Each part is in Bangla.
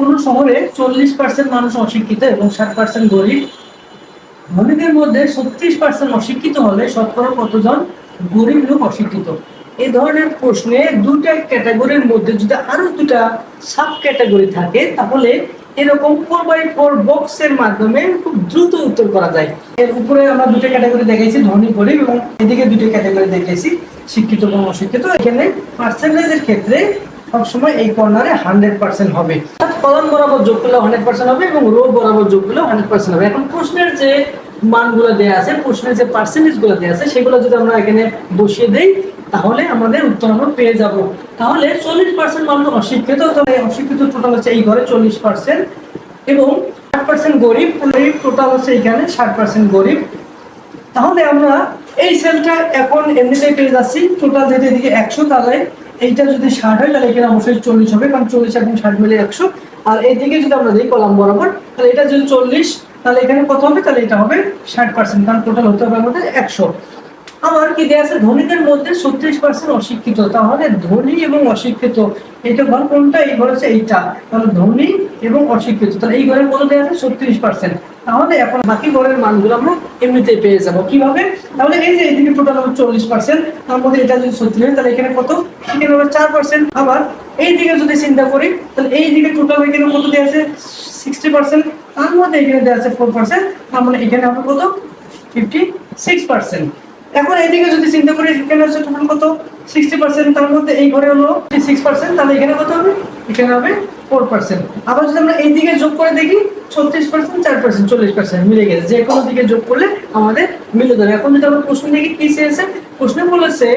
কোনো শহরে চল্লিশ পার্সেন্ট মানুষ অশিক্ষিত এবং ষাট পার্সেন্ট গরিব। ধনীদের মধ্যে ছত্রিশ পার্সেন্ট অশিক্ষিত হলে শতকরা কতজন গরিব লোক অশিক্ষিত? এই ধরনের প্রশ্নে দুটা ক্যাটাগরির মধ্যে যদি আরও দুটা সাব ক্যাটাগরি থাকে, তাহলে এরকম ফোর বাই ফোর বক্সের মাধ্যমে খুব দ্রুত উত্তর করা যায়। এর উপরে আমরা দুটো ক্যাটাগরি দেখাইছি, ধনী, গরিব এবং এদিকে দুটো ক্যাটাগরি দেখাইছি, শিক্ষিত এবং অশিক্ষিত। এখানে পার্সেন্টেজের ক্ষেত্রে সবসময় এই কর্নারে হান্ড্রেড পার্সেন্ট হবে। কলম বরাবর যোগ করলে হান্ড্রেড পার্সেন্ট হবে এবং রো বরাবর যোগ করলে হান্ড্রেড পার্সেন্ট হবে। এখন প্রশ্নের যে মানগুলো দেওয়া আছে, প্রশ্নের যে পার্সেন্টেজগুলো দেওয়া আছে, সেগুলো যদি আমরা এখানে বসিয়ে দেই, তাহলে আমাদের উত্তর আমরা পেয়ে যাব। তাহলে চল্লিশ পার্সেন্ট মানুষ অশিক্ষিত, তাহলে অশিক্ষিত টোটাল হচ্ছে এই ঘরে চল্লিশ পার্সেন্ট এবং ষাট পার্সেন্ট গরিব গরিব টোটাল হচ্ছে এইখানে ষাট পার্সেন্ট গরিব। তাহলে আমরা এই সেলটা এখন এমনিতেই পেয়ে যাচ্ছি। টোটাল যেটা এদিকে একশো তাহলে এইটা যদি ষাট হয়, তাহলে এখানে অবশ্যই চল্লিশ হবে, কারণ চল্লিশ এবং ষাট মিলে একশো। আর এইদিকে যদি আমরা দিই কলাম বরাবর, তাহলে এটা যদি চল্লিশ, তাহলে এখানে কত হবে? তাহলে এটা হবে ষাট পার্সেন্ট কারণ টোটাল হতে হবে আমাদের একশো। আমার কি দেওয়া আছে? ধনীদের মধ্যে ছত্রিশ পার্সেন্ট অশিক্ষিত তাহলে ধনী এবং অশিক্ষিত এটা ঘর কোনটা? এই ঘর হচ্ছে এইটা। তাহলে ধনী এবং অশিক্ষিত, তাহলে এই ঘরের কত দেওয়া আছে? ছত্রিশ পার্সেন্ট তাহলে এখন বাকি ঘরের মানগুলো আমরা এমনিতেই পেয়ে যাব। কীভাবে? তাহলে এই যে এইদিকে টোটাল হবে চল্লিশ পার্সেন্ট তার মধ্যে এটা যদি ছত্রিশ হয়, তাহলে এখানে কত? এখানে হবে চার পার্সেন্ট আবার এই দিকে যদি চিন্তা করি, তাহলে এই দিকে টোটাল এখানে কত দেওয়া আছে? সিক্সটি পার্সেন্ট তার মধ্যে এখানে দেওয়া আছে ফোর পার্সেন্ট তার মানে এখানে হবে কত? ফিফটি সিক্স পার্সেন্ট এখন এইদিকে যদি চিন্তা করি, এখানে হচ্ছে টোটাল কত? সিক্সটি পার্সেন্ট তার মধ্যে এই ঘরে হলো সিক্স পার্সেন্ট তাহলে এখানে কত হবে? এখানে হবে ফোর পার্সেন্ট আবার যদি আমরা এই দিকে যোগ করে দেখি, ছত্রিশ পার্সেন্ট চার পার্সেন্ট চল্লিশ পার্সেন্ট মিলে গেছে। যে কোনো দিকে যোগ করলে আমাদের মিলে যাবে। এখন যদি আমরা প্রশ্ন দেখি, কি চেয়েছে? প্রশ্নে বলেছে,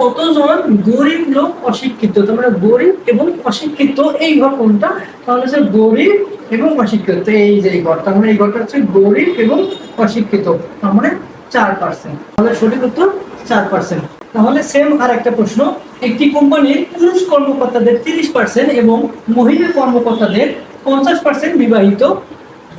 কতজন গরিব লোক অশিক্ষিত? তার মানে গরিব এবং অশিক্ষিত, এই ঘর কোনটা? তাহলে হচ্ছে গরিব এবং অশিক্ষিত। এই যে এই তার মানে এই ঘরটা হচ্ছে গরিব এবং অশিক্ষিত। তার মানে চার পার্সেন্ট তাহলে সঠিক উত্তর, চার পার্সেন্ট তাহলে সেম আর একটা প্রশ্ন, একটি কোম্পানির পুরুষ কর্মকর্তাদের তিরিশ পার্সেন্ট এবং মহিলা কর্মকর্তাদের পঞ্চাশ পার্সেন্ট বিবাহিত।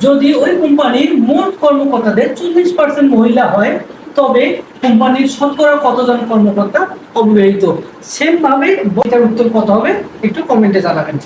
যদি ওই কোম্পানির মোট কর্মকর্তাদের চল্লিশ পার্সেন্ট মহিলা হয়, তবে কোম্পানির শতকরা কতজন কর্মকর্তা অবিবাহিত? সেমভাবে বইটার উত্তর কত হবে? একটু কমেন্টে জানাবেন।